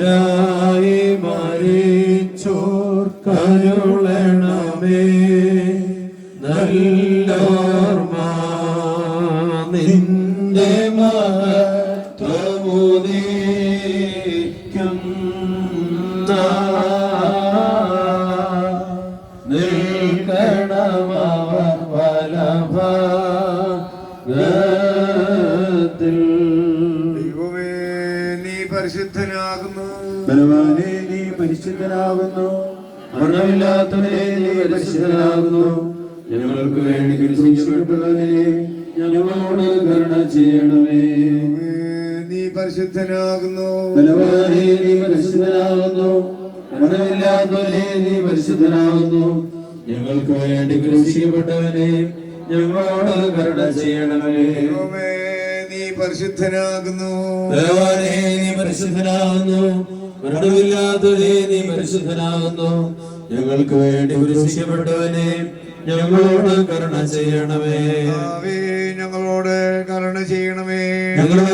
ഭക്തരായി മരിച്ചോർ കരുളണമേ നല്ലോർമ്മ നിന്റെ മഹത്വമുദീക്കുന്ന നിൽക്കണമവർ വലഭ നീ പരിശുദ്ധനാകുന്നു. ബലവാനെ നീ പരിശുദ്ധനാകുന്നു. മരണമില്ലാത്തവനെ നീ പരിശുദ്ധനാകുന്നു. ഞങ്ങൾക്ക് വേണ്ടി കുരിശിക്കപ്പെട്ടവനെ ഞങ്ങളോട് കരുണ ചെയ്യണമേ. നീ പരിശുദ്ധനാകുന്നു. ബലവാനെ നീ പരിശുദ്ധനാകുന്നു. മരണമില്ലാത്തവനെ നീ പരിശുദ്ധനാകുന്നു. ഞങ്ങൾക്ക് വേണ്ടി കുരിശിക്കപ്പെട്ടവനെ ഞങ്ങളോട് കരുണ ചെയ്യണമേ. പരിശുദ്ധനാകുന്നു. ബലവാനെ നീ പരിശുദ്ധനാകുന്നു. മരണമില്ലാത്തവനെ നീ പരിശുദ്ധനാകുന്നു. ഞങ്ങൾക്ക് വേണ്ടി കുരിശിക്കപ്പെട്ടവനെ ഞങ്ങളോട് കരുണ ചെയ്യണമേ. ഞങ്ങളോട് കരുണ ചെയ്യണമേ. ഞങ്ങളുടെ